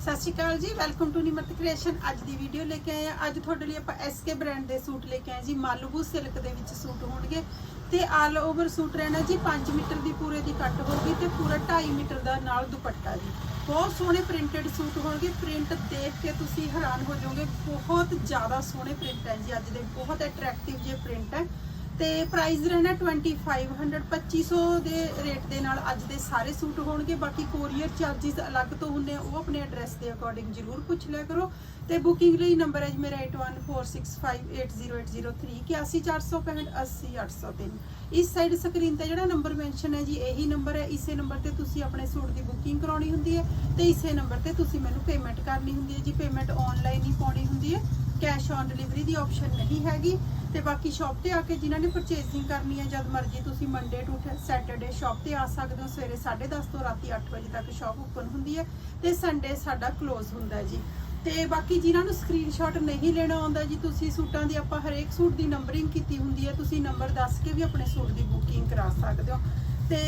ਸਤਿ ਸ਼੍ਰੀ ਅਕਾਲ ਜੀ welcome to Nimrat creation ਅੱਜ ਦੀ ਵੀਡੀਓ ਲੈ ਕੇ ਆਏ ਆ ਅੱਜ ਤੁਹਾਡੇ ਲਈ ਆਪਾਂ ਐਸਕੇ ਬ੍ਰਾਂਡ ਦੇ ਸੂਟ ਲੈ ਕੇ ਆਏ ਜੀ। ਮਾਲੂਬੂ ਸਿਲਕ ਦੇ ਵਿੱਚ ਸੂਟ ਹੋਣਗੇ। ਤੇ ਆਲ ਓਵਰ ਸੂਟ ਰਹਿਣਾ ਜੀ 5 ਮੀਟਰ ਦੀ ਪੂਰੇ ਦੀ ਕੱਟ ਹੋਊਗੀ ਤੇ ਪੂਰਾ 2.5 ਮੀਟਰ ਦਾ ਨਾਲ ਦੁਪੱਟਾ ਜੀ। ਬਹੁਤ ਸੋਹਣੇ ਪ੍ਰਿੰਟਡ ਸੂਟ ਹੋਣਗੇ। ਪ੍ਰਿੰਟ ਦੇਖ ਕੇ ਤੁਸੀਂ ਹੈਰਾਨ ਹੋ ਜਾਓਗੇ। ਬਹੁਤ ਜ਼ਿਆਦਾ ਸੋਹਣੇ ਪ੍ਰਿੰਟ ਹੈ ਜੀ। ਅੱਜ ਦੇ ਬਹੁਤ ਅਟਰੈਕਟਿਵ ਜੇ ਪ੍ਰਿੰਟ ਹੈ। ਤੇ ਪ੍ਰਾਈਸ ਰਹਿਣਾ 2500 2500 ਦੇ ਰੇਟ ਦੇ ਨਾਲ ਅੱਜ ਦੇ ਸਾਰੇ ਸੂਟ ਹੋਣਗੇ। ਬਾਕੀ ਕੋਰੀਅਰ ਚਾਰजेस ਅਲੱਗ ਤੋਂ ਹੁੰਦੇ ਆ, ਉਹ ਆਪਣੇ ਐਡਰੈਸ ਦੇ ਅਕੋਰਡਿੰਗ ਜਰੂਰ ਪੁੱਛ ਲਿਆ ਕਰੋ। ਤੇ ਬੁਕਿੰਗ ਲਈ ਨੰਬਰ ਹੈ ਜੀ ਮੇਰਾ 8146580803 8146580803 ਇਸ ਸਾਈਡ ਸਕਰੀਨ ਤੇ ਜਿਹੜਾ ਨੰਬਰ ਮੈਂਸ਼ਨ ਹੈ ਜੀ, ਇਹੀ ਨੰਬਰ ਹੈ। ਇਸੇ ਨੰਬਰ ਤੇ ਤੁਸੀਂ ਆਪਣੇ ਸੂਟ ਦੀ ਬੁਕਿੰਗ ਕਰਾਉਣੀ ਹੁੰਦੀ ਹੈ ਤੇ ਇਸੇ ਨੰਬਰ ਤੇ ਤੁਸੀਂ ਮੈਨੂੰ ਪੇਮੈਂਟ ਕਰਨੀ ਹੁੰਦੀ ਹੈ ਜੀ। ਪੇਮੈਂਟ ਆਨਲਾਈਨ ਹੀ ਪਾਉਣੀ ਹੁੰਦੀ ਹੈ। ਕੈਸ਼ ਔਨ ਡਿਲੀਵਰੀ ਦੀ ਆਪਸ਼ਨ ਨਹੀਂ ਹੈਗੀ। ਤੇ ਬਾਕੀ ਸ਼ਾਪ ਤੇ ਆ ਕੇ ਜਿਨ੍ਹਾਂ ਨੇ ਪਰਚੇਸਿੰਗ ਕਰਨੀ ਹੈ, ਜਦ ਮਰਜ਼ੀ ਤੁਸੀਂ ਮੰਡੇ ਟੂ ਸੈਟਰਡੇ ਸ਼ਾਪ ਤੇ ਆ ਸਕਦੇ ਹੋ। ਸਵੇਰੇ 10:30 ਤੋਂ ਰਾਤੀ 8 ਵਜੇ ਤੱਕ ਸ਼ਾਪ ਓਪਨ ਹੁੰਦੀ ਹੈ ਤੇ ਸੰਡੇ ਸਾਡਾ ਕਲੋਜ਼ ਹੁੰਦਾ ਜੀ। ਤੇ ਬਾਕੀ ਜਿਨ੍ਹਾਂ ਨੂੰ ਸਕਰੀਨਸ਼ਾਟ ਨਹੀਂ ਲੈਣਾ ਆਉਂਦਾ ਜੀ, ਤੁਸੀਂ ਸੂਟਾਂ ਦੀ ਆਪਾਂ ਹਰੇਕ ਸੂਟ ਦੀ ਨੰਬਰਿੰਗ ਕੀਤੀ ਹੁੰਦੀ ਹੈ, ਤੁਸੀਂ ਨੰਬਰ ਦੱਸ ਕੇ ਵੀ ਆਪਣੇ ਸੂਟ ਦੀ ਬੁਕਿੰਗ ਕਰਾ ਸਕਦੇ ਹੋ। ਤੇ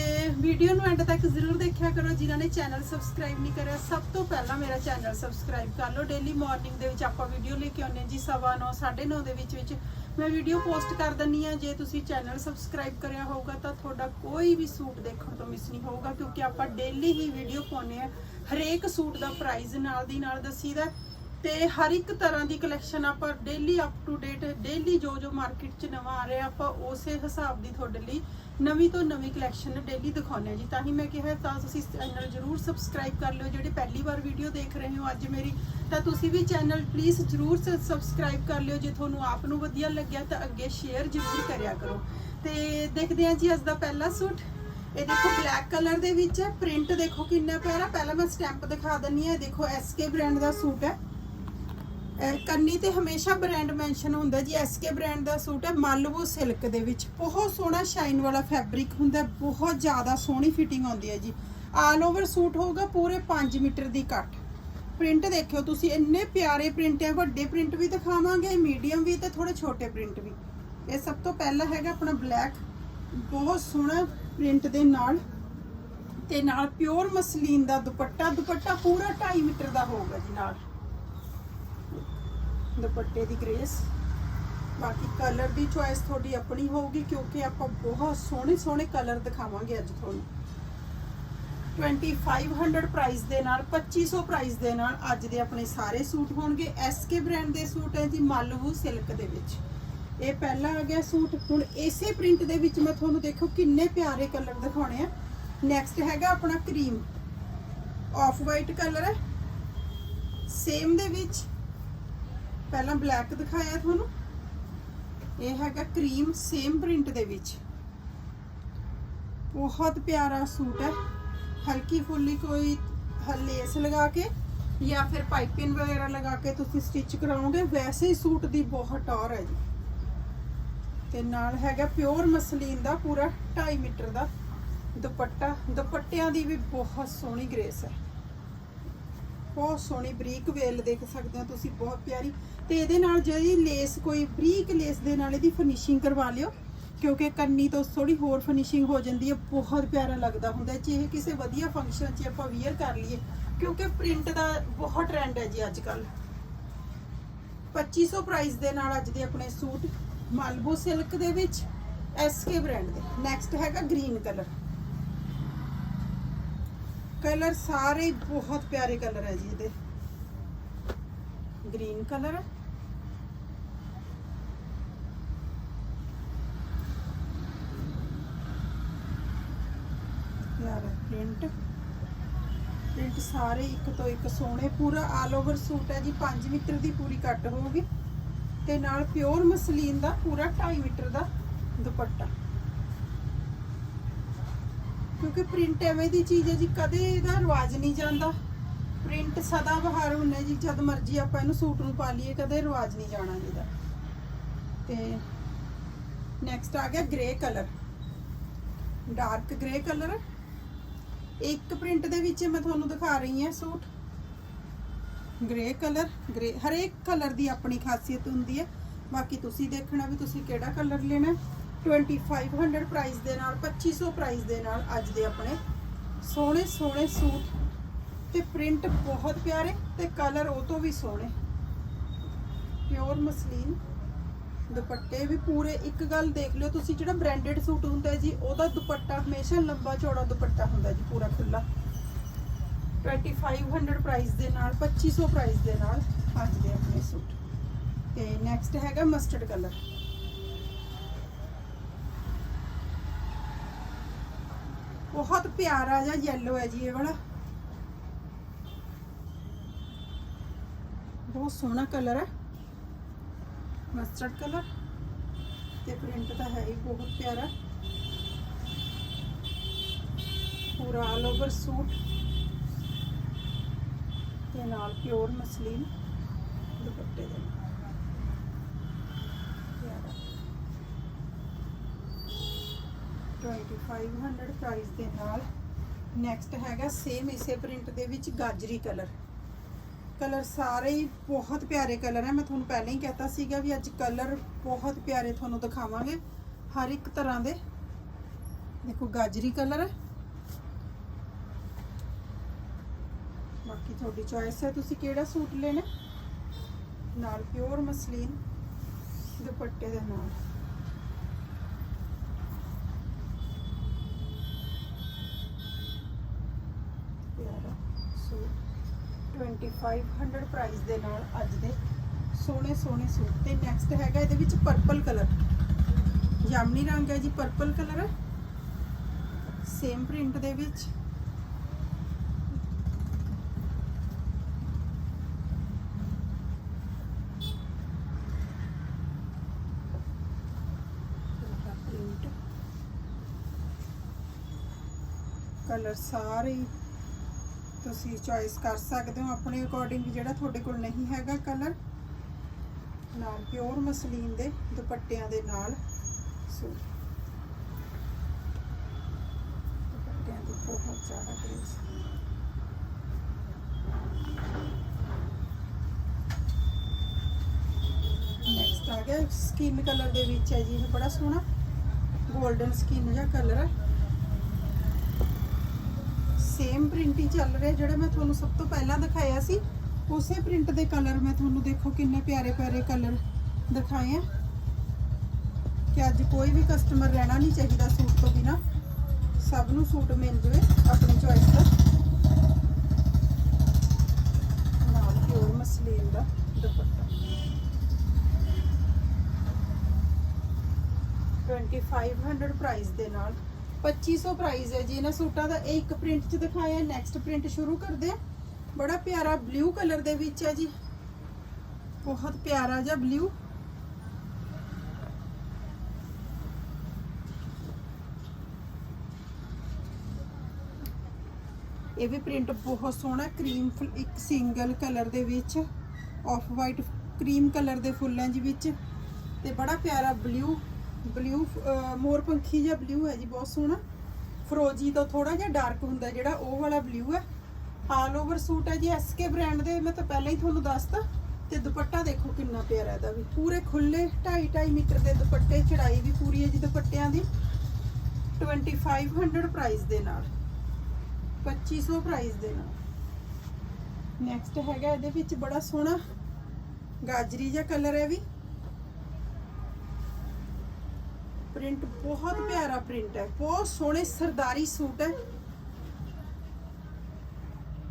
ਵੀਡੀਓ ਨੂੰ ਐਂਡ ਤੱਕ ਜ਼ਰੂਰ ਦੇਖਿਆ ਕਰੋ, ਜਿਨ੍ਹਾਂ ਨੇ ਚੈਨਲ ਸਬਸਕ੍ਰਾਈਬ ਨਹੀਂ ਕਰਿਆ, ਸਭ ਤੋਂ ਪਹਿਲਾਂ ਮੇਰਾ ਚੈਨਲ ਸਬਸਕ੍ਰਾਈਬ ਕਰ ਲਓ। ਡੇਲੀ ਮਾਰਨਿੰਗ ਦੇ ਵਿੱਚ ਆਪਾਂ ਵੀਡੀਓ ਲੈ ਕੇ ਆਉਂਦੇ ਹਾਂ ਜੀ 9:30 9:30 ਦੇ ਵਿੱਚ ਵਿੱਚ ਮੈਂ ਵੀਡੀਓ ਪੋਸਟ ਕਰ ਦਿੰਨੀ ਆ, ਜੇ ਤੁਸੀਂ ਚੈਨਲ ਸਬਸਕ੍ਰਾਈਬ ਕਰਿਆ ਹੋਊਗਾ ਤਾਂ ਤੁਹਾਡਾ ਕੋਈ ਵੀ ਸੂਟ ਦੇਖਣ ਤੋਂ ਮਿਸ ਨਹੀਂ ਹੋਊਗਾ, ਕਿਉਂਕਿ ਆਪਾਂ ਡੇਲੀ ਹੀ ਵੀਡੀਓ ਪਾਉਂਦੇ ਆ। ਹਰੇਕ ਸੂਟ ਦਾ ਪ੍ਰਾਈਸ ਨਾਲ ਦੀ ਨਾਲ ਦੱਸੀਦਾ ਤੇ ਹਰ ਇੱਕ ਤਰ੍ਹਾਂ ਦੀ ਕਲੈਕਸ਼ਨ ਆਪਾਂ daily up to date daily ਜੋ ਜੋ ਮਾਰਕੀਟ 'ਚ ਨਵਾਂ ਆ ਰਿਹਾ, ਆਪਾਂ ਉਸੇ ਹਿਸਾਬ ਦੀ ਤੁਹਾਡੇ ਲਈ ਨਵੀਂ ਤੋਂ ਨਵੀਂ ਕਲੈਕਸ਼ਨ ਡੇਲੀ ਦਿਖਾਉਂਦੇ ਆ ਜੀ। ਤਾਂ ਹੀ ਮੈਂ ਕਿਹਾ ਤਾਂ ਤੁਸੀਂ ਚੈਨਲ ਜਰੂਰ ਸਬਸਕ੍ਰਾਈਬ ਕਰ ਲਿਓ। ਜਿਹੜੇ ਪਹਿਲੀ ਵਾਰ ਵੀਡੀਓ ਦੇਖ ਰਹੇ ਹੋ ਅੱਜ ਮੇਰੀ, ਤਾਂ ਤੁਸੀਂ ਵੀ ਚੈਨਲ ਪਲੀਜ਼ ਜਰੂਰ ਸਬਸਕ੍ਰਾਈਬ ਕਰ ਲਿਓ। ਜੇ ਤੁਹਾਨੂੰ ਆਪ ਨੂੰ ਵਧੀਆ ਲੱਗਿਆ, ਤਾਂ ਅੱਗੇ ਸ਼ੇਅਰ ਜਰੂਰ ਕਰਿਆ ਕਰੋ। ਤੇ ਦੇਖਦੇ ਹਾਂ ਜੀ ਅੱਜ ਦਾ ਪਹਿਲਾ ਸੂਟ। ਇਹ ਦੇਖੋ ਬਲੈਕ ਕਲਰ ਦੇ ਵਿੱਚ ਹੈ। ਪ੍ਰਿੰਟ ਦੇਖੋ ਕਿੰਨਾ ਪਿਆਰਾ। ਪਹਿਲਾਂ ਮੈਂ ਸਟੈਂਪ ਦਿਖਾ ਦਿੰਨੀ ਆ ਦੇਖੋ ਐਸਕੇ ਬ੍ਰਾਂਡ ਦਾ ਸੂਟ ਹੈ। ਕੰਨੀ ਤੇ ਹਮੇਸ਼ਾ ਬ੍ਰਾਂਡ ਮੈਂਸ਼ਨ ਹੁੰਦਾ ਜੀ ਐਸਕੇ ਬ੍ਰਾਂਡ ਦਾ ਸੂਟ ਹੈ ਮਾਲਵੋ ਸਿਲਕ ਦੇ ਵਿੱਚ। ਬਹੁਤ ਸੋਹਣਾ ਸ਼ਾਈਨ ਵਾਲਾ ਫੈਬਰਿਕ ਹੁੰਦਾ ਬਹੁਤ ਜ਼ਿਆਦਾ ਸੋਹਣੀ ਫਿਟਿੰਗ ਆਉਂਦੀ ਹੈ ਜੀ। ਆਲ ਓਵਰ ਸੂਟ ਹੋਊਗਾ, ਪੂਰੇ 5 ਮੀਟਰ ਦੀ ਕੱਟ। ਪ੍ਰਿੰਟ ਦੇਖਿਓ ਤੁਸੀਂ, ਇੰਨੇ ਪਿਆਰੇ ਪ੍ਰਿੰਟ ਹੈ ਵੱਡੇ ਪ੍ਰਿੰਟ ਵੀ ਦਿਖਾਵਾਂਗੇ ਮੀਡੀਅਮ ਵੀ ਤੇ ਥੋੜੇ ਛੋਟੇ ਪ੍ਰਿੰਟ ਵੀ। ਇਹ ਸਭ ਤੋਂ ਪਹਿਲਾ ਹੈਗਾ ਆਪਣਾ ਬਲੈਕ ਬਹੁਤ ਸੋਹਣਾ ਪ੍ਰਿੰਟ ਦੇ ਨਾਲ। ਤੇ ਨਾਲ ਪਿਓਰ ਮਸਲੀਨ ਦਾ ਦੁਪੱਟਾ ਦੁਪੱਟਾ ਪੂਰਾ 2.5 ਮੀਟਰ ਦਾ ਹੋਊਗਾ ਜੀ ਨਾਲ। ਦੁਪੱਟੇ ਦੀ ਗ੍ਰੇਸ। ਬਾਕੀ ਕਲਰ ਦੀ ਚੁਆਇਸ ਤੁਹਾਡੀ ਆਪਣੀ ਹੋਊਗੀ, ਕਿਉਂਕਿ ਆਪਾਂ ਬਹੁਤ ਸੋਹਣੇ ਸੋਹਣੇ ਕਲਰ ਦਿਖਾਵਾਂਗੇ ਅੱਜ ਤੁਹਾਨੂੰ। 2500 ਪ੍ਰਾਈਸ ਦੇ ਨਾਲ 2500 ਪ੍ਰਾਈਸ ਦੇ ਨਾਲ ਅੱਜ ਦੇ ਆਪਣੇ ਸਾਰੇ ਸੂਟ ਹੋਣਗੇ। ਐਸਕੇ ਬ੍ਰਾਂਡ ਦੇ ਸੂਟ ਹੈ ਜੀ ਮਾਲਵੂ ਸਿਲਕ ਦੇ ਵਿੱਚ। ਇਹ ਪਹਿਲਾ ਆ ਗਿਆ ਸੂਟ, ਹੁਣ ਇਸੇ ਪ੍ਰਿੰਟ ਦੇ ਵਿੱਚ ਮੈਂ ਤੁਹਾਨੂੰ ਦੇਖੋ ਕਿੰਨੇ ਪਿਆਰੇ ਕਲਰ ਦਿਖਾਉਣੇ ਆ। ਨੈਕਸਟ ਹੈਗਾ ਆਪਣਾ ਕਰੀਮ ਆਫ ਵਾਈਟ ਕਲਰ ਹੈ। ਸੇਮ ਦੇ ਵਿੱਚ ਪਹਿਲਾਂ ਬਲੈਕ ਦਿਖਾਇਆ ਤੁਹਾਨੂੰ। ਇਹ ਹੈਗਾ ਕਰੀਮ ਸੇਮ ਪ੍ਰਿੰਟ ਦੇ ਵਿੱਚ। ਬਹੁਤ ਪਿਆਰਾ ਸੂਟ ਹੈ। ਹਲਕੀ ਫੁੱਲੀ ਕੋਈ ਲੇਸ ਲਗਾ ਕੇ ਜਾਂ ਫਿਰ ਪਾਈਪਿੰਗ ਵਗੈਰਾ ਲਗਾ ਕੇ ਤੁਸੀਂ ਸਟਿਚ ਕਰਾਓਗੇ, ਵੈਸੇ ਹੀ ਸੂਟ ਦੀ ਬਹੁਤ ਟੌਰ ਹੈ ਜੀ। ਤੇ ਨਾਲ ਹੈਗਾ ਪਿਓਰ ਮਸਲੀਨ ਦਾ ਪੂਰਾ 2.5 ਮੀਟਰ ਦਾ ਦੁਪੱਟਾ। ਦੁਪੱਟਿਆਂ ਦੀ ਵੀ ਬਹੁਤ ਸੋਹਣੀ ਗ੍ਰੇਸ ਹੈ। ਬਹੁਤ ਸੋਹਣੀ ਬਰੀਕ ਵੇਲ ਦੇਖ ਸਕਦੇ ਹੋ ਤੁਸੀਂ, ਬਹੁਤ ਪਿਆਰੀ। ਤੇ ਇਹਦੇ ਨਾਲ ਜਿਹੜੀ ਲੇਸ, ਕੋਈ ਬਰੀਕ ਲੇਸ ਦੇ ਨਾਲ ਇਹਦੀ ਫਿਨਿਸ਼ਿੰਗ ਕਰਵਾ ਲਿਓ, ਕਿਉਂਕਿ ਕੰਨੀ ਤੋਂ ਥੋੜੀ ਹੋਰ ਫਿਨਿਸ਼ਿੰਗ ਹੋ ਜਾਂਦੀ ਹੈ, ਬਹੁਤ ਪਿਆਰਾ ਲੱਗਦਾ ਹੁੰਦਾ ਜੇ ਇਹ ਕਿਸੇ ਵਧੀਆ ਫੰਕਸ਼ਨ 'ਚ ਆਪਾਂ ਵੇਅਰ ਕਰ ਲਈਏ, ਕਿਉਂਕਿ ਪ੍ਰਿੰਟ ਦਾ ਬਹੁਤ ਟ੍ਰੈਂਡ ਹੈ ਜੀ ਅੱਜ ਕੱਲ 2500 ਪ੍ਰਾਈਸ ਦੇ ਨਾਲ ਅੱਜ ਦੇ ਆਪਣੇ ਸੂਟ ਮਾਲਬੋ ਸਿਲਕ ਦੇ ਵਿੱਚ ਐਸਕੇ ਬ੍ਰਾਂਡ ਦੇ। ਨੈਕਸਟ ਹੈਗਾ ਗ੍ਰੀਨ ਕਲਰ ਕਲਰ ਸਾਰੇ ਬਹੁਤ ਪਿਆਰੇ ਕਲਰ ਹੈ ਜੀ ਇਹਦੇ। Green colour. ਪਿਆਰਾ ਪ੍ਰਿੰਟ। ਪ੍ਰਿੰਟ ਸਾਰੇ ਇੱਕ ਤੋਂ ਇੱਕ ਸੋਹਣੇ, ਪੂਰਾ ਆਲ ਓਵਰ ਸੂਟ ਹੈ ਜੀ। 5 ਮੀਟਰ ਦੀ ਪੂਰੀ ਕੱਟ ਹੋਊਗੀ। ਤੇ ਨਾਲ ਪਿਓਰ ਮਸਲੀਨ ਦਾ, ਪੂਰਾ 2.5 ਮੀਟਰ ਦਾ ਦੁਪੱਟਾ। ਕਿਉਂਕਿ ਪ੍ਰਿੰਟ ਐਵੇਂ ਦੀ ਚੀਜ਼ ਹੈ ਜੀ, ਕਦੇ ਇਹਦਾ ਰਿਵਾਜ ਨਹੀਂ ਜਾਂਦਾ। ਪ੍ਰਿੰਟ ਸਦਾ ਬਹਾਰ ਹੁੰਦਾ ਜੀ, ਜਦ ਮਰਜ਼ੀ ਆਪਾਂ ਇਹਨੂੰ ਸੂਟ ਨੂੰ ਪਾ ਲਈਏ, ਕਦੇ ਰਿਵਾਜ ਨਹੀਂ ਜਾਣਾ ਇਹਦਾ। ਤੇ ਨੈਕਸਟ ਆ ਗਿਆ grey colour dark grey colour ਇੱਕ ਪ੍ਰਿੰਟ ਦੇ ਵਿੱਚ ਮੈਂ ਤੁਹਾਨੂੰ ਦਿਖਾ ਰਹੀ ਹਾਂ ਸੂਟ। ਗ੍ਰੇ ਕਲਰ ਗ੍ਰੇ ਹਰੇਕ ਕਲਰ ਦੀ ਆਪਣੀ ਖਾਸੀਅਤ ਹੁੰਦੀ ਹੈ। ਬਾਕੀ ਤੁਸੀਂ ਦੇਖਣਾ ਵੀ ਤੁਸੀਂ ਕਿਹੜਾ ਕਲਰ ਲੈਣਾ 2500 ਪ੍ਰਾਈਸ ਦੇ ਨਾਲ 2500 ਪ੍ਰਾਈਸ ਦੇ ਨਾਲ ਅੱਜ ਦੇ ਆਪਣੇ ਸੋਹਣੇ ਸੋਹਣੇ ਸੂਟ। ਤੇ ਪ੍ਰਿੰਟ ਬਹੁਤ ਪਿਆਰੇ ਤੇ ਕਲਰ ਉਹ ਤੋਂ ਵੀ ਸੋਹਣੇ। Pure muslin. ਦੁਪੱਟੇ ਵੀ ਪੂਰੇ। ਇੱਕ ਗੱਲ ਦੇਖ ਲਿਓ ਤੁਸੀਂ, ਜਿਹੜਾ ਬ੍ਰਾਂਡਡ ਸੂਟ ਹੁੰਦਾ ਜੀ, ਉਹਦਾ ਦੁਪੱਟਾ ਹਮੇਸ਼ਾ ਲੰਬਾ ਚੌੜਾ ਦੁਪੱਟਾ ਹੁੰਦਾ ਜੀ, ਪੂਰਾ ਖੁੱਲਾ 2500 ਪ੍ਰਾਈਸ ਦੇ ਨਾਲ 2500 ਪ੍ਰਾਈਸ ਦੇ ਨਾਲ ਅੱਜ ਦੇ ਆਪਣੇ ਸੂਟ। ਤੇ ਨੈਕਸਟ ਹੈਗਾ ਮਸਟਰਡ ਕਲਰ ਬਹੁਤ ਪਿਆਰਾ ਜਿਹਾ yellow ਹੈ ਜੀ ਇਹ ਵਾਲਾ ਬਹੁਤ ਸੋਹਣਾ ਕਲਰ ਹੈ ਮਸਟਰਡ ਕਲਰ ਤੇ ਪ੍ਰਿੰਟ ਤਾਂ ਹੈ ਹੀ ਬਹੁਤ ਪਿਆਰਾ ਪੂਰਾ ਆਲ ਓਵਰ ਸੂਟ ਤੇ ਨਾਲ ਪਿਓਰ ਮਸਲੀਨ ਦੁਪੱਟੇ ਦੇ ਨਾਲ ਪਿਆਰਾ 2500 ਪ੍ਰਾਈਸ ਦੇ ਨਾਲ। ਨੈਕਸਟ ਹੈਗਾ ਸੇਮ ਇਸੇ ਪ੍ਰਿੰਟ ਦੇ ਵਿੱਚ ਗਾਜਰੀ ਕਲਰ ਕਲਰ ਸਾਰੇ ਹੀ ਬਹੁਤ ਪਿਆਰੇ ਕਲਰ ਹੈ। ਮੈਂ ਤੁਹਾਨੂੰ ਪਹਿਲਾਂ ਹੀ ਕਹਿਤਾ ਸੀਗਾ ਵੀ ਅੱਜ ਕਲਰ ਬਹੁਤ ਪਿਆਰੇ ਤੁਹਾਨੂੰ ਦਿਖਾਵਾਂਗੇ। ਹਰ ਇੱਕ ਤਰ੍ਹਾਂ ਦੇ। ਦੇਖੋ, ਗਾਜਰੀ ਕਲਰ ਹੈ। ਬਾਕੀ ਤੁਹਾਡੀ ਚੋਇਸ ਹੈ। ਤੁਸੀਂ ਕਿਹੜਾ ਸੂਟ ਲੈਣਾ ਨਾਲ ਪਿਓਰ ਮਸਲੀਨ ਦੁਪੱਟੇ ਦੇ ਨਾਲ ਪਿਆਰਾ ਸੂਟ 2500 ਪ੍ਰਾਈਸ ਦੇ ਨਾਲ ਅੱਜ ਦੇ ਸੋਹਣੇ ਸੋਹਣੇ ਸੂਟ। ਤੇ ਨੈਕਸਟ ਹੈਗਾ ਇਹਦੇ ਵਿੱਚ ਪਰਪਲ ਕਲਰ ਜਾਮਨੀ ਰੰਗ ਹੈ ਜੀ ਪਰਪਲ ਕਲਰ ਸੇਮ ਪ੍ਰਿੰਟ ਦੇ ਵਿੱਚ। ਕਲਰ ਸਾਰੇ ਤੁਸੀਂ ਚੋਇਸ ਕਰ ਸਕਦੇ ਹੋ ਆਪਣੇ ਅਕੋਰਡਿੰਗ ਜਿਹੜਾ ਤੁਹਾਡੇ ਕੋਲ ਨਹੀਂ ਹੈਗਾ ਕਲਰ ਨਾਲ ਪਿਓਰ ਮਸਲੀਨ ਦੇ ਦੁਪੱਟਿਆਂ ਦੇ ਨਾਲ। ਸੂਟ ਦੁਪੱਟਿਆਂ ਦੀ ਬਹੁਤ ਜ਼ਿਆਦਾ ਗ੍ਰੇਸ ਨੈਕਸਟ ਆ ਗਿਆ ਸਕਿਨ ਕਲਰ ਦੇ ਵਿੱਚ ਹੈ ਜੀ, ਇਹ ਬੜਾ ਸੋਹਣਾ। 골ਡਨ ਸਕਿਨ ਜਿਹਾ ਕਲਰ ਹੈ ਸੇਮ ਪ੍ਰਿੰਟ ਹੀ ਚੱਲ ਰਿਹਾ ਜਿਹੜਾ ਮੈਂ ਤੁਹਾਨੂੰ ਸਭ ਤੋਂ ਪਹਿਲਾਂ ਦਿਖਾਇਆ ਸੀ, ਉਸੇ ਪ੍ਰਿੰਟ ਦੇ ਕਲਰ ਮੈਂ ਤੁਹਾਨੂੰ ਦੇਖੋ ਕਿੰਨੇ ਪਿਆਰੇ ਪਿਆਰੇ ਕਲਰ ਦਿਖਾਏ ਆ। ਕਿ ਅੱਜ ਕੋਈ ਵੀ ਕਸਟਮਰ ਰਹਿਣਾ ਨਹੀਂ ਚਾਹੀਦਾ ਸੂਟ ਤੋਂ ਬਿਨਾ। ਸਭ ਨੂੰ ਸੂਟ ਮਿਲ ਜਾਵੇ ਆਪਣੀ ਚੋਇਸ ਦਾ। ਨਾਲ ਪਿਓਰ ਮਸਲੀਨ ਦਾ ਦੁਪੱਟਾ। 2500 ਪ੍ਰਾਈਸ ਦੇ ਨਾਲ 2500 ਪ੍ਰਾਈਸ ਹੈ ਜੀ ਇਹਨਾਂ ਸੂਟਾਂ ਦਾ ਇਹ ਇੱਕ ਪ੍ਰਿੰਟ ਚ ਦਿਖਾਇਆ ਨੈਕਸਟ ਪ੍ਰਿੰਟ ਸ਼ੁਰੂ ਕਰਦੇ ਆ ਬੜਾ ਪਿਆਰਾ ਬਲੂ ਕਲਰ ਦੇ ਵਿੱਚ ਹੈ ਜੀ ਬਹੁਤ ਪਿਆਰਾ ਜਿਹਾ ਬਲੂ ਇਹ ਵੀ ਪ੍ਰਿੰਟ ਬਹੁਤ ਸੋਹਣਾ ਕਰੀਮ ਇੱਕ ਸਿੰਗਲ ਕਲਰ ਦੇ ਵਿੱਚ ਆਫ ਵਾਈਟ ਕਰੀਮ ਕਲਰ ਦੇ ਫੁੱਲਾਂ ਜੀ ਵਿੱਚ ਤੇ ਬੜਾ ਪਿਆਰਾ ਬਲੂ ਬਲੂ ਮੋਰ ਪੰਖੀ ਜਿਹਾ ਬਲੂ ਹੈ ਜੀ, ਬਹੁਤ ਸੋਹਣਾ। ਫਰੋਜੀ ਤੋਂ ਥੋੜਾ ਜਿਹਾ ਡਾਰਕ ਹੁੰਦਾ ਜਿਹੜਾ ਉਹ ਵਾਲਾ ਬਲੂ ਹੈ। ਆਲ ਓਵਰ ਸੂਟ ਹੈ ਜੀ ਐਸਕੇ ਬ੍ਰਾਂਡ ਦੇ, ਮੈਂ ਤਾਂ ਪਹਿਲਾਂ ਹੀ ਤੁਹਾਨੂੰ ਦੱਸਤਾ। ਤੇ ਦੁਪੱਟਾ ਦੇਖੋ ਕਿੰਨਾ ਪਿਆਰਾ ਇਹਦਾ ਵੀ। ਪੂਰੇ ਖੁੱਲੇ 2.5 2.5 ਮੀਟਰ ਦੇ ਦੁਪੱਟੇ ਚੜਾਈ ਵੀ ਪੂਰੀ ਹੈ ਜੀ ਦੁਪੱਟਿਆਂ ਦੀ। 2500 ਪ੍ਰਾਈਸ ਦੇ ਨਾਲ। 2500 ਪ੍ਰਾਈਸ ਦੇ ਨਾਲ। ਨੈਕਸਟ ਹੈਗਾ ਇਹਦੇ ਵਿੱਚ ਬੜਾ ਸੋਹਣਾ ਗਾਜਰੀ ਜਿਹਾ ਕਲਰ ਹੈ ਵੀ। ਪ੍ਰਿੰਟ ਬਹੁਤ ਪਿਆਰਾ ਪ੍ਰਿੰਟ ਹੈ। ਬਹੁਤ ਸੋਹਣੇ ਸਰਦਾਰੀ ਸੂਟ ਹੈ।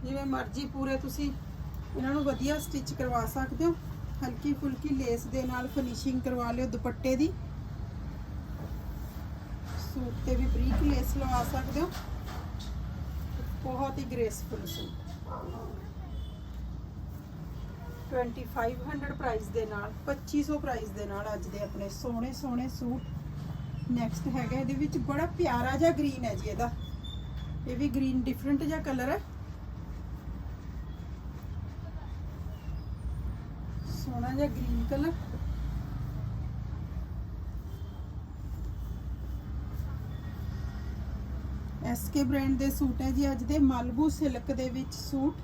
ਜਿਵੇਂ ਮਰਜ਼ੀ ਪੂਰੇ ਤੁਸੀਂ ਇਹਨਾਂ ਨੂੰ ਵਧੀਆ ਸਟਿਚ ਕਰਵਾ ਸਕਦੇ ਹੋ। ਹਲਕੀ ਫੁਲਕੀ ਲੇਸ ਦੇ ਨਾਲ ਫਿਨਿਸ਼ਿੰਗ ਕਰਵਾ ਲਿਓ ਦੁਪੱਟੇ ਦੀ। ਸੂਟ ਤੇ ਵੀ ਬਰੀਕ ਲੇਸ ਲਵਾ ਸਕਦੇ ਹੋ। ਬਹੁਤ ਹੀ ਗ੍ਰੇਸਫੁਲ ਸੂਟ 2500 ਪ੍ਰਾਈਸ ਦੇ ਨਾਲ 2500 ਪ੍ਰਾਈਸ ਦੇ ਨਾਲ ਅੱਜ ਦੇ ਆਪਣੇ ਸੋਹਣੇ ਸੋਹਣੇ ਸੂਟ। ਨੈਕਸਟ ਹੈਗਾ ਇਹਦੇ ਵਿੱਚ ਬੜਾ ਪਿਆਰਾ ਜਿਹਾ ਗ੍ਰੀਨ ਹੈ ਜੀ ਇਹਦਾ। ਇਹ ਵੀ ਗ੍ਰੀਨ ਡਿਫਰੈਂਟ ਜਿਹਾ ਕਲਰ ਹੈ। ਸੋਹਣਾ ਜਿਹਾ ਗ੍ਰੀਨ ਕਲਰ ਐਸਕੇ ਬ੍ਰਾਂਡ ਦੇ ਸੂਟ ਹੈ ਜੀ ਅੱਜ ਦੇ ਮਾਲਬੂ ਸਿਲਕ ਦੇ ਵਿੱਚ ਸੂਟ।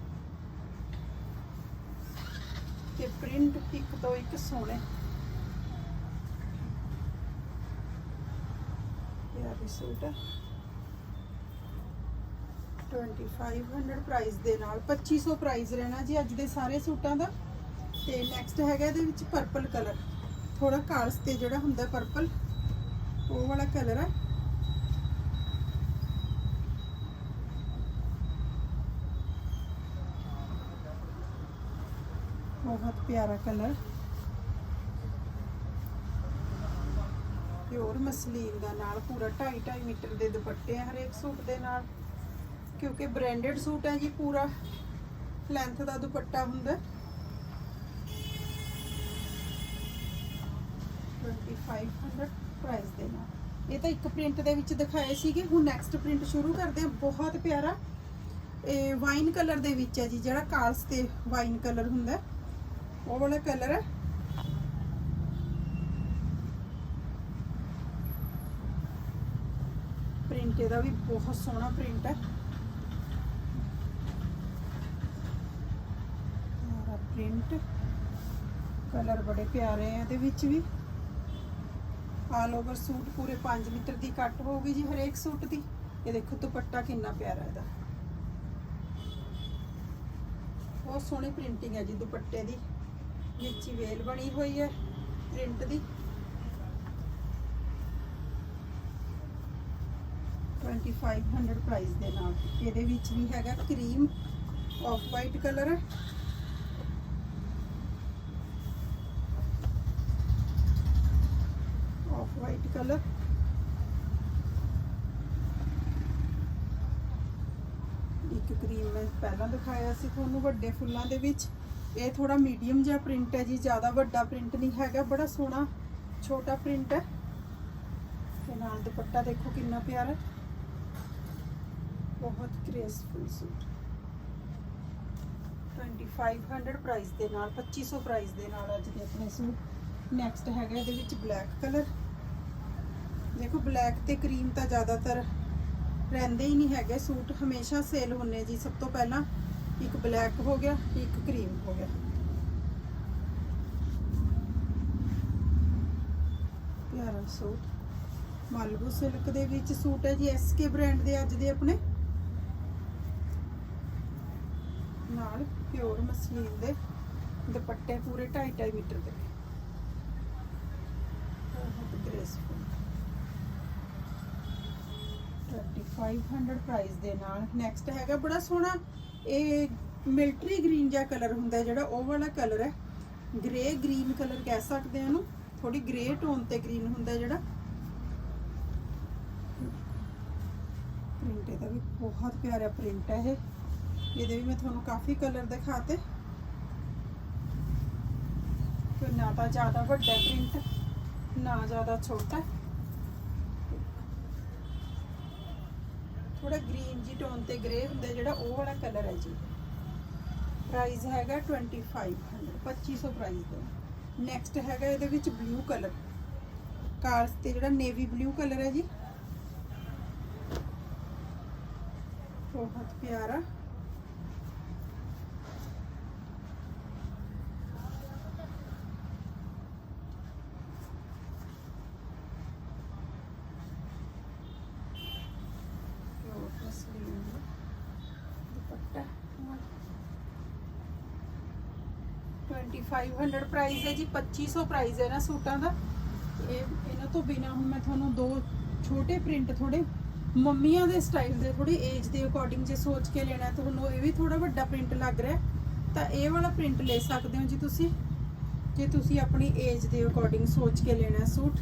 ਤੇ ਪ੍ਰਿੰਟ ਇੱਕ ਤੋਂ ਇੱਕ ਸੋਹਣੇ ਇਹ ਆ ਵੀ ਸੂਟ ਹੈ 2500 ਪ੍ਰਾਈਸ ਦੇ ਨਾਲ। 2500 ਪ੍ਰਾਈਸ ਰਹਿਣਾ ਜੀ ਅੱਜ ਦੇ ਸਾਰੇ ਸੂਟਾਂ ਦਾ। ਤੇ ਨੈਕਸਟ ਹੈਗਾ ਇਹਦੇ ਵਿੱਚ ਪਰਪਲ ਕਲਰ ਥੋੜਾ ਕਾਲਸ ਤੇ ਜਿਹੜਾ ਹੁੰਦਾ ਪਰਪਲ ਉਹ ਵਾਲਾ ਕਲਰ ਹੈ ਬਹੁਤ ਪਿਆਰਾ ਕਲਰ ਪਿਓਰ ਮਸਲੀਨ ਦਾ ਨਾਲ ਪੂਰਾ 2.5 2.5 ਮੀਟਰ ਦੇ ਦੁਪੱਟੇ ਆ ਹਰੇਕ ਸੂਟ ਦੇ ਨਾਲ। ਕਿਉਂਕਿ ਬ੍ਰਾਂਡਡ ਸੂਟ ਹੈ ਜੀ, ਪੂਰਾ ਲੈਂਥ ਦਾ ਦੁਪੱਟਾ ਹੁੰਦਾ। 2500 ਪ੍ਰਾਈਸ ਦੇ ਨਾਲ। ਇਹ ਤਾਂ ਇੱਕ ਪ੍ਰਿੰਟ ਦੇ ਵਿੱਚ ਦਿਖਾਏ ਸੀਗੇ, ਹੁਣ ਨੈਕਸਟ ਪ੍ਰਿੰਟ ਸ਼ੁਰੂ ਕਰਦੇ ਹਾਂ ਬਹੁਤ ਪਿਆਰਾ। ਇਹ ਵਾਈਨ ਕਲਰ ਦੇ ਵਿੱਚ ਹੈ ਜੀ, ਜਿਹੜਾ ਕਾਲਸ ਤੇ ਵਾਈਨ ਕਲਰ ਹੁੰਦਾ। ਉਹ ਵਾਲਾ ਕਲਰ ਹੈ ਪ੍ਰਿੰਟ ਇਹਦਾ ਵੀ ਬਹੁਤ ਸੋਹਣਾ ਪ੍ਰਿੰਟ ਹੈ। ਸਾਰਾ ਪ੍ਰਿੰਟ ਕਲਰ ਬੜੇ ਪਿਆਰੇ ਆ ਇਹਦੇ ਵਿੱਚ ਵੀ। ਆਲ ਓਵਰ ਸੂਟ ਪੂਰੇ 5 ਮੀਟਰ ਦੀ ਕੱਟ ਹੋਊਗੀ ਜੀ ਹਰੇਕ ਸੂਟ ਦੀ। ਇਹ ਦੇਖੋ ਦੁਪੱਟਾ ਕਿੰਨਾ ਪਿਆਰਾ ਇਹਦਾ। ਬਹੁਤ ਸੋਹਣੀ ਪ੍ਰਿੰਟਿੰਗ ਹੈ ਜੀ ਦੁਪੱਟੇ ਦੀ। ਵਿੱਚ ਵੇਲ ਬਣੀ ਹੋਈ ਹੈ ਪ੍ਰਿੰਟ ਦੀ। 2500 ਪ੍ਰਾਈਸ ਦੇ ਨਾਲ। ਇਹਦੇ ਵਿੱਚ ਵੀ ਹੈਗਾ cream off white colour off white colour ਇੱਕ ਕਰੀਮ ਮੈਂ ਪਹਿਲਾਂ ਦਿਖਾਇਆ ਸੀ ਤੁਹਾਨੂੰ ਵੱਡੇ ਫੁੱਲਾਂ ਦੇ ਵਿੱਚ। ਇਹ ਥੋੜਾ ਮੀਡੀਅਮ ਜਿਹਾ ਪ੍ਰਿੰਟ ਹੈ ਜੀ, ਜ਼ਿਆਦਾ ਵੱਡਾ ਪ੍ਰਿੰਟ ਨਹੀਂ ਹੈਗਾ, ਬੜਾ ਸੋਹਣਾ, ਛੋਟਾ ਪ੍ਰਿੰਟ ਹੈ। ਤੇ ਨਾਲ ਦੁਪੱਟਾ ਦੇਖੋ ਕਿੰਨਾ ਪਿਆਰਾ। ਹੈ ਬਹੁਤ ਗ੍ਰੇਸਫੁਲ ਸੂਟ 2500 ਪ੍ਰਾਈਸ ਦੇ ਨਾਲ 2500 ਪ੍ਰਾਈਸ ਦੇ ਨਾਲ ਅੱਜ ਦੇ ਆਪਣੇ ਸੂਟ ਨੈਕਸਟ ਹੈਗਾ ਇਹਦੇ ਵਿੱਚ ਬਲੈਕ ਕਲਰ ਦੇਖੋ ਬਲੈਕ ਤੇ ਕਰੀਮ ਤਾਂ ਜ਼ਿਆਦਾਤਰ ਰਹਿੰਦੇ ਹੀ ਨਹੀਂ ਹੈਗੇ। ਸੂਟ ਹਮੇਸ਼ਾ ਸੇਲ ਹੁੰਨੇ ਜੀ। ਸਭ ਤੋਂ ਪਹਿਲਾਂ ਇੱਕ ਬਲੈਕ ਹੋ ਗਿਆ, ਇੱਕ ਕਰੀਮ ਹੋ ਗਿਆ। ਪਿਆਰਾ ਸੂਟ ਮਾਲਬੂ ਸਿਲਕ ਦੇ ਵਿੱਚ ਸੂਟ ਹੈ ਜੀ। ਐਸਕੇ ਬ੍ਰਾਂਡ ਦੇ ਅੱਜ ਦੇ ਆਪਣੇ। ਨਾਲ ਪਿਓਰ ਮਸਲੀਨ ਦੇ ਦੁਪੱਟੇ ਪੂਰੇ 2.5 ਮੀਟਰ ਦੇ। ਬਹੁਤ ਗ੍ਰੇਸਫੁਲ 2500 ਪ੍ਰਾਈਸ ਦੇ ਨਾਲ। ਨੈਕਸਟ ਹੈਗਾ ਬੜਾ ਸੋਹਣਾ, ਇਹ ਮਿਲਟਰੀ ਗ੍ਰੀਨ ਜਿਹਾ ਕਲਰ ਹੁੰਦਾ ਜਿਹੜਾ, ਉਹ ਵਾਲਾ ਕਲਰ ਹੈ। ਗ੍ਰੇ ਗ੍ਰੀਨ ਕਲਰ ਕਹਿ ਸਕਦੇ ਆ ਇਹਨੂੰ। ਥੋੜੀ ਗ੍ਰੇ ਟੋਨ ਤੇ ਗ੍ਰੀਨ ਹੁੰਦਾ ਜਿਹੜਾ। ਪ੍ਰਿੰਟ ਇਹਦਾ ਵੀ ਬਹੁਤ ਪਿਆਰਾ ਪ੍ਰਿੰਟ ਹੈ ਇਹ। ਇਹਦੇ ਵੀ ਮੈਂ ਤੁਹਾਨੂੰ ਕਾਫੀ ਕਲਰ ਦਿਖਾਤੇ। ਕਿ ਨਾ ਤਾਂ ਜ਼ਿਆਦਾ ਵੱਡਾ ਪ੍ਰਿੰਟ ਨਾ ਜ਼ਿਆਦਾ ਛੋਟਾ। ਥੋੜਾ ਗ੍ਰੀਨ ਜੀ ਟੋਨ ਤੇ ਗ੍ਰੇ ਹੁੰਦਾ, ਜਿਹੜਾ ਉਹ ਵਾਲਾ ਕਲਰ ਹੈ ਜੀ। ਪ੍ਰਾਈਸ ਹੈਗਾ 2500 2500 ਪ੍ਰਾਈਸ ਦਾ ਨੈਕਸਟ ਹੈਗਾ ਇਹਦੇ ਵਿੱਚ ਬਲੂ ਕਲਰ ਕਾਰਸ ਤੇ ਜਿਹੜਾ ਨੇਵੀ ਬਲੂ ਕਲਰ ਹੈ ਜੀ। ਬਹੁਤ ਪਿਆਰਾ ਪਿਓਰ ਮਸਲੀਨ ਦਾ ਦੁਪੱਟਾ 2500 ਪ੍ਰਾਈਸ ਹੈ ਜੀ 2500 ਪ੍ਰਾਈਸ ਹੈ ਨਾ ਸੂਟਾਂ ਦਾ। ਇਹ ਇਹਨਾਂ ਤੋਂ ਬਿਨਾ ਹੁਣ ਮੈਂ ਤੁਹਾਨੂੰ ਦੋ ਛੋਟੇ ਪ੍ਰਿੰਟ ਥੋੜੇ ਮੰਮੀਆਂ ਦੇ ਸਟਾਈਲ ਦੇ ਥੋੜੀ ਏਜ ਦੇ ਅਕੋਰਡਿੰਗ ਜੇ ਸੋਚ ਕੇ ਲੈਣਾ ਤੁਹਾਨੂੰ ਇਹ ਵੀ ਥੋੜਾ ਵੱਡਾ ਪ੍ਰਿੰਟ ਲੱਗ ਰਿਹਾ ਤਾਂ ਇਹ ਵਾਲਾ ਪ੍ਰਿੰਟ ਲੈ ਸਕਦੇ ਹੋ ਜੀ ਤੁਸੀਂ, ਜੇ ਤੁਸੀਂ ਆਪਣੀ ਏਜ ਦੇ ਅਕੋਰਡਿੰਗ ਸੋਚ ਕੇ ਲੈਣਾ ਸੂਟ।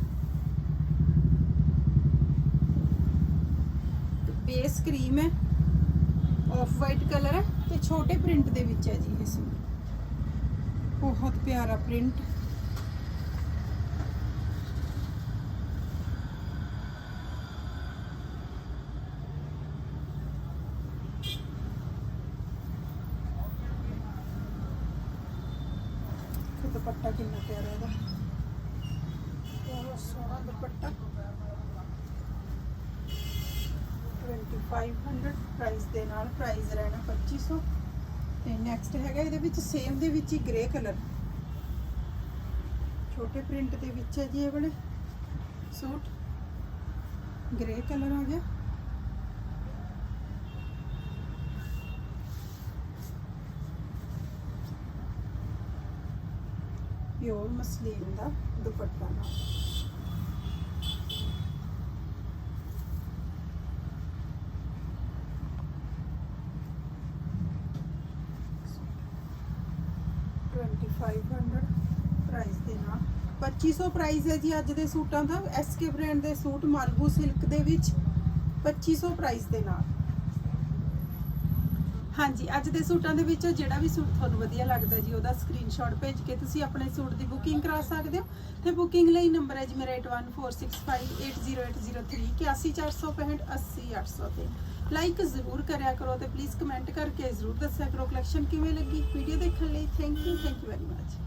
ਬੇਸ ਕਰੀਮ ਹੈ ਆਫ ਵਾਈਟ ਕਲਰ ਹੈ ਤੇ ਛੋਟੇ ਪ੍ਰਿੰਟ ਦੇ ਵਿੱਚ ਹੈ ਜੀ ਇਹ ਸੂਟ। ਬਹੁਤ ਪਿਆਰਾ ਪ੍ਰਿੰਟ ਤੇ ਦੁਪੱਟਾ ਕਿੰਨਾ ਪਿਆਰਾ ਇਹਦਾ ਬਹੁਤ ਸੋਹਣਾ ਦੁਪੱਟਾ 2500 ਪ੍ਰਾਈਸ ਦੇ ਨਾਲ ਪ੍ਰਾਈਸ ਰਹਿਣਾ 2500 ਤੇ ਨੈਕਸਟ ਹੈਗਾ ਇਹਦੇ ਵਿੱਚ ਸੇਮ ਦੇ ਵਿੱਚ ਹੀ ਗ੍ਰੇ ਕਲਰ ਛੋਟੇ ਪ੍ਰਿੰਟ ਦੇ ਵਿੱਚ ਹੈ ਜੀ ਇਹ ਬੜੇ ਸੂਟ। ਗ੍ਰੇ ਕਲਰ ਆ ਗਿਆ। ਪਿਓਰ ਮਸਲੀਨ ਦਾ ਦੁਪੱਟਾ ਨਾਲ। 2500 ਪ੍ਰਾਈਸ ਹੈ ਜੀ ਅੱਜ ਦੇ ਸੂਟਾਂ ਦਾ ਐਸਕੇ ਬ੍ਰਾਂਡ ਦੇ ਸੂਟ ਮਾਲਬੂ ਸਿਲਕ ਦੇ ਵਿੱਚ 2500 ਪ੍ਰਾਈਸ ਦੇ ਨਾਲ। ਹਾਂਜੀ, ਅੱਜ ਦੇ ਸੂਟਾਂ ਦੇ ਵਿੱਚੋਂ ਜਿਹੜਾ ਵੀ ਸੂਟ ਤੁਹਾਨੂੰ ਵਧੀਆ ਲੱਗਦਾ ਜੀ, ਉਹਦਾ ਸਕਰੀਨਸ਼ਾਟ ਭੇਜ ਕੇ ਤੁਸੀਂ ਆਪਣੇ ਸੂਟ ਦੀ ਬੁਕਿੰਗ ਕਰਾ ਸਕਦੇ ਹੋ। ਤੇ ਬੁਕਿੰਗ ਲਈ ਨੰਬਰ ਹੈ ਜੀ ਮੇਰਾ 8146580803 81465 80800 ਤੇ ਲਾਈਕ ਜ਼ਰੂਰ ਕਰਿਆ ਕਰੋ ਤੇ ਪਲੀਜ਼ ਕਮੈਂਟ ਕਰਕੇ ਜ਼ਰੂਰ ਦੱਸਿਆ ਕਰੋ ਕਲੈਕਸ਼ਨ ਕਿਵੇਂ ਲੱਗੀ ਵੀਡੀਓ ਦੇਖਣ ਲਈ thank you thank you very much